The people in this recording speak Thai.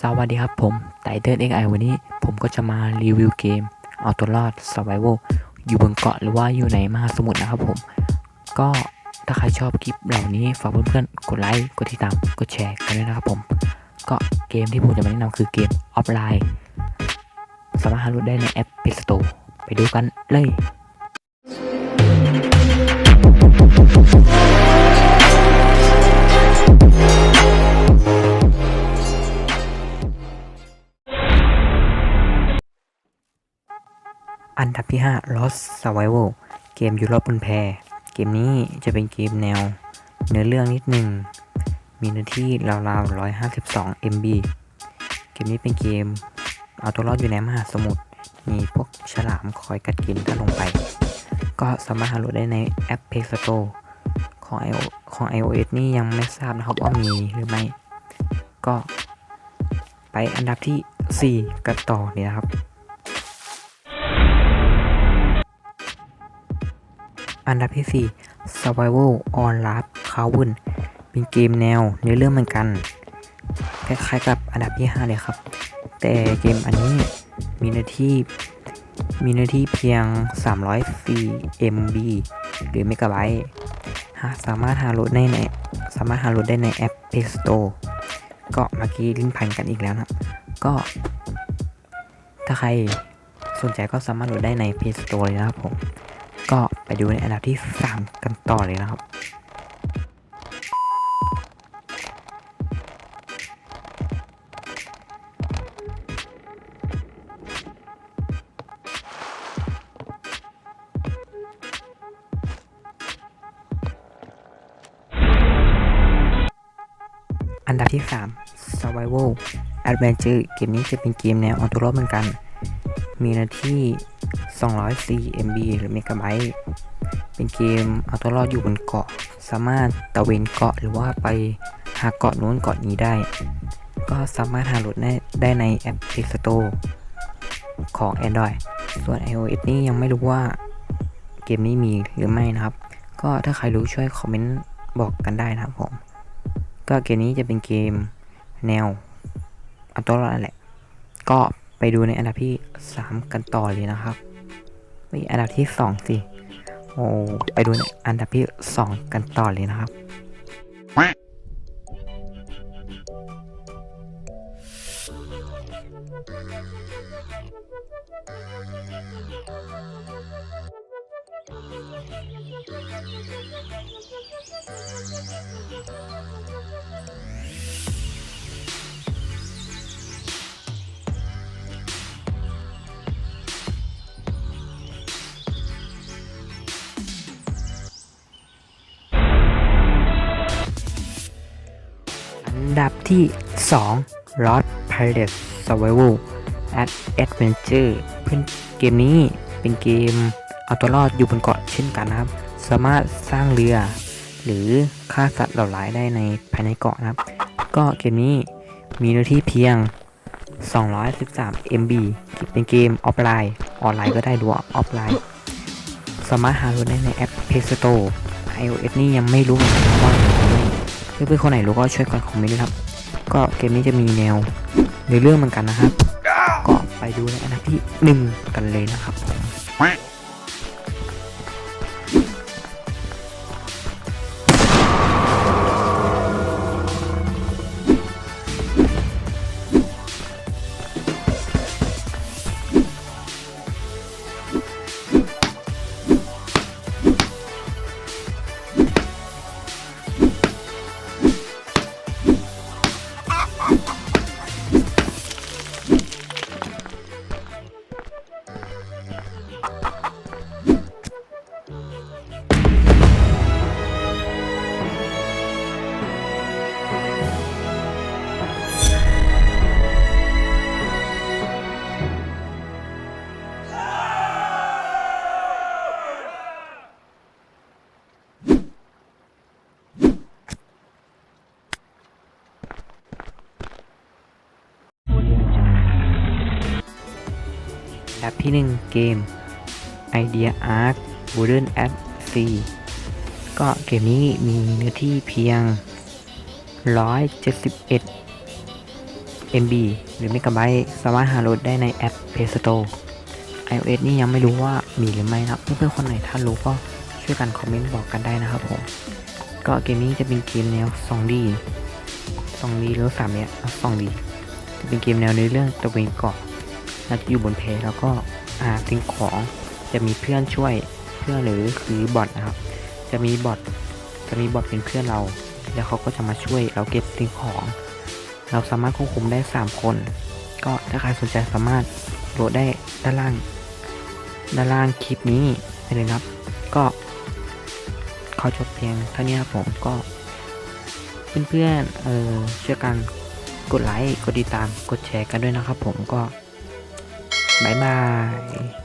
สวัสดีครับผมไตเติ้ลเอ็กไอวันนี้ผมก็จะมารีวิวเกมเอาตัวรอด Survival อยู่บนเกาะหรือว่าอยู่ในมหาสมุทรนะครับผม ก็ถ้าใครชอบคลิปเหล่านี้ฝากเพื่อนๆ กดไลค์ กดติดตาม กดแชร์กันด้วยนะครับผม ก็เกมที่ผมจะมาแนะนำคือเกมออฟไลน์ สามารถหาโหลดได้ในแอป Play Store ไปดูกันเลย อันดับที่ 5 Lost Survival เกมอยู่รอบบนแพเกมนี้จะเป็นเกมแนว เนื้อเรื่องนิดหนึ่ง มีเนื้อที่ราวๆ 152 MB เกมนี้เป็นเกม เอาตัวรอดอยู่ในมหาสมุทร มีพวกฉลามคอยกัดกินถ้าลงไป ก็สามารถหาโหลดได้ในแอป Play Store ของ i ของ iOS นี่ยังไม่ทราบนะครับว่ามีหรือไม่ ก็ไปอันดับที่ 4 กันต่อเนี่ยนะครับ อันดับที่ 4 Survival on Raft c a v e n เป็นเกมแนวเนื้อเรื่องเหมือนกัน คล้ายๆกับอันดับที่ 5 เลยครับ แต่เกมอันนี้มีเนื้อที่มีเนื้อที่เพียง 304 MB หรือเมกะไบต์หาสามารถหาโหลดได้ในสามารถหาโหลดได้ในแอป Play Store ก็เมื่อกี้ลิ้นพันกันอีกแล้วนะ ก็ถ้าใครสนใจก็สามารถโหลดได้ใน Play Store เลยนะครับผม ก็ไปดูในอันดับที่ 3 กันต่อเลยนะครับอันดับที่ 3 Survival Adventure เกมนี้จะเป็นเกมแนวเอาตัวรอดเหมือนกัน มีหน้าที่ 204 MB หรือเมกะไบต์เป็นเกมเอาตัวรอดอยู่บนเกาะ สามารถตะเวนเกาะหรือว่าไปหาเกาะนู้นเกาะนี้ได้ ก็สามารถหาโหลดได้ได้ในแอป Play Store ของ Android ส่วน iOS นี่ยังไม่รู้ว่าเกมนี้มีหรือไม่นะครับ ก็ถ้าใครรู้ช่วยคอมเมนต์บอกกันได้นะครับผม ก็เกมนี้จะเป็นเกมแนวเอาตัวรอดแหละ ก็ ไปดูในอันดับที่ 3 กันต่อเลยนะครับไปอันดับที่ 2 สิ โอ้ไปดูในอันดับที่ 2 กันต่อเลยนะครับอ ดับที่ 2 Lost Pirates Survival at Adventure เพื่อนเกมนี้เป็นเกมเอาตัวรอดอยู่บนเกาะเช่นกันนะครับ สามารถสร้างเรือ หรือฆ่าสัตว์เหล่าร้ายได้ในภายในเกาะนะครับ ก็เกมนี้มีเนื้อที่เพียง 213 MB เป็นเกมออฟไลน์ ออนไลน์ก็ได้หรือว่าออฟไลน์ สามารถหาโหลดได้ในแอป Play Store iOS นี่ยังไม่รู้นกันว่า เพื่อนๆคนไหนรู้ก็ช่วยกันคอมเมนต์ด้วยครับ ก็เกมนี้จะมีแนวในเรื่องเหมือนกันนะครับ ก็ไปดูในอันดับที่หนึ่งกันเลยนะครับผม แอันดับที่ 1 เกม Idea Arc Wooden at Sea ก็เกมนี้มีเนื้อที่เพียง 171 MB หรือ Megabyte สามารถหาโหลดได้ในแอป Play Store iOS นี่ยังไม่รู้ว่ามีหรือไม่นะเพื่อนๆคนไหนถ้ารู้ก็ช่วยกันคอมเมนต์บอกกันได้นะครับผมก็เกมนี้จะเป็นเกมแนว 2D 2D หรือ 3D อะ 2D จะเป็นเกมแนวในเรื่องตะเวนเกาะ ราจะอยู่บนเพแล้วก็หาสิ่งของจะมีเพื่อนช่วยเพื่อนหรือคือบอทนะครับ จะมีบอทจะมีบอทเป็นเพื่อนเรา แล้วเขาก็จะมาช่วยเราเก็บสิ่งของ เราสามารถควบคุมได้ 3 คน ก็ถ้าใครสนใจสามารถโหลดได้ด้านล่าง ด้านล่างคลิปนี้ไปเลยนะครับ ก็ขอจบเพียงเท่านี้ครับผมก็เพื่อนๆเออช่วยกันกดไลค์ กดติดตาม กดแชร์กันด้วยนะครับผมก็ บายบาย